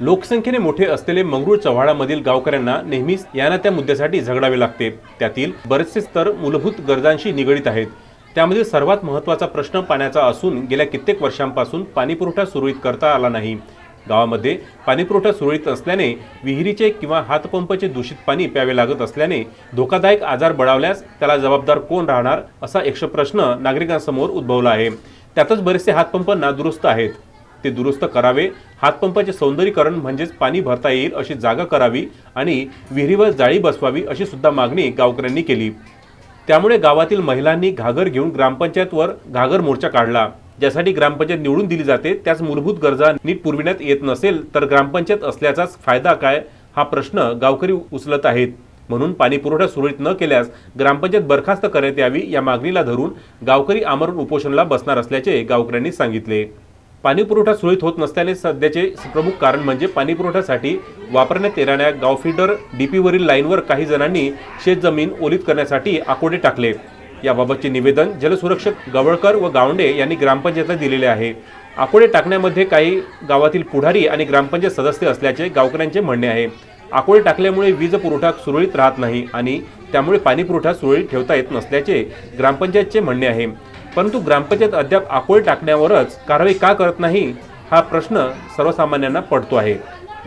लोकसंख्येने मोठे असलेले मंगरूळ चव्हाळामधील गावकऱ्यांना नेहमीच याना त्या मुद्द्यासाठी झगडावे लागते. त्यातील बरेचसे स्तर मूलभूत गरजांशी निगडीत आहेत. त्यामध्ये सर्वात महत्त्वाचा प्रश्न पाण्याचा असून गेल्या कित्येक वर्षांपासून पाणीपुरवठा सुरळीत करता आला नाही. गावामध्ये पाणीपुरवठा सुरळीत असल्याने विहिरीचे किंवा हातपंपचे दूषित पाणी प्यावे लागत असल्याने धोकादायक आजार बळावल्यास त्याला जबाबदार कोण राहणार असा एकशे प्रश्न नागरिकांसमोर उद्भवला आहे. त्यातच बरेचसे हातपंप नादुरुस्त आहेत. ते दुरुस्त करावे. हातपंपाचे सौंदर्यीकरण म्हणजेच पाणी भरता येईल अशी जागा करावी आणि विहिरीवर जाळी बसवावी अशी सुद्धा मागणी गावकऱ्यांनी केली. त्यामुळे गावातील महिलांनी घागर घेऊन ग्रामपंचायतवर घागर मोर्चा काढला. ज्यासाठी ग्रामपंचायत निवडून दिली जाते त्याच मूलभूत गरजा नीट पुरविण्यात येत नसेल तर ग्रामपंचायत असल्याचाच फायदा काय हा प्रश्न गावकरी उचलत आहेत. म्हणून पाणीपुरवठा सुरळीत न केल्यास ग्रामपंचायत बरखास्त करण्यात यावी या मागणीला धरून गावकरी आमरण उपोषणाला बसणार असल्याचे गावकऱ्यांनी सांगितले. पाणीपुरवठा सुरळीत होत नसल्याने सध्याचे प्रमुख कारण म्हणजे पाणीपुरवठ्यासाठी वापरण्यात येणाऱ्या गावफिल्टर डीपीवरील लाईनवर काही जणांनी शेतजमीन ओलीत करण्यासाठी आकोडे टाकले. याबाबतचे निवेदन जलसुरक्षक गवळकर व गावंडे यांनी ग्रामपंचायतला दिलेले आहे. आकोडे टाकण्यामध्ये काही गावातील पुढारी आणि ग्रामपंचायत सदस्य असल्याचे गावकऱ्यांचे म्हणणे आहे. आकोडे टाकल्यामुळे वीज पुरवठा सुरळीत राहत नाही आणि त्यामुळे पाणीपुरवठा सुरळीत ठेवता येत नसल्याचे ग्रामपंचायतचे म्हणणे आहे. परंतु ग्रामपंचायत अद्याप आकोळे टाकण्यावरच कारवाई का करत नाही हा प्रश्न सर्वसामान्यांना पडतो आहे.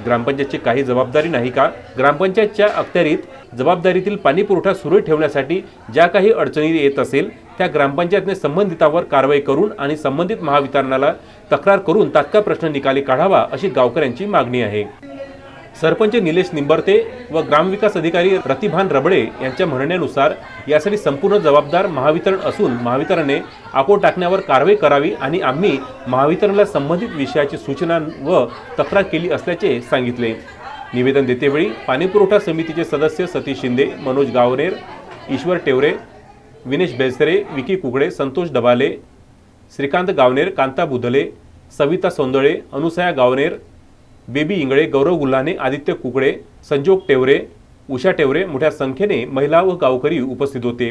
ग्रामपंचायतची काही जबाबदारी नाही का? ग्रामपंचायतच्या अखत्यारीत जबाबदारीतील पाणी पुरवठा सुरळीत ठेवण्यासाठी ज्या काही अडचणी येत असेल त्या ग्रामपंचायतने संबंधितावर कारवाई करून आणि संबंधित महावितरणाला तक्रार करून तात्काळ प्रश्न निकाली काढावा अशी गावकऱ्यांची मागणी आहे. सरपंच निलेश निंबरते व ग्रामविकास अधिकारी प्रतिभान रबडे यांच्या म्हणण्यानुसार यासाठी संपूर्ण जबाबदार महावितरण असून महावितरणे आको टाकण्यावर कारवाई करावी आणि आम्ही महावितरणला संबंधित विषयाची सूचना व तक्रार केली असल्याचे सांगितले. निवेदन देतेवेळी पाणीपुरवठा समितीचे सदस्य सतीश शिंदे मनोज गावरेर ईश्वर टेवरे विनेश बेसरे विकी कुकडे संतोष डबाले श्रीकांत गावनेर कांता बुधले सविता सोंदळे अनुसया गावनेर बेबी इंगळे गौरव गुल्हाने आदित्य कुकडे संजोग टेवरे उषा टेवरे मोठ्या संख्येने महिला व गावकरी उपस्थित होते.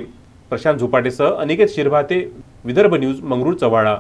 प्रशांत झोपाटेसह अनिकेत शिरभाते विदर्भ न्यूज मंगरूळ चव्हाळा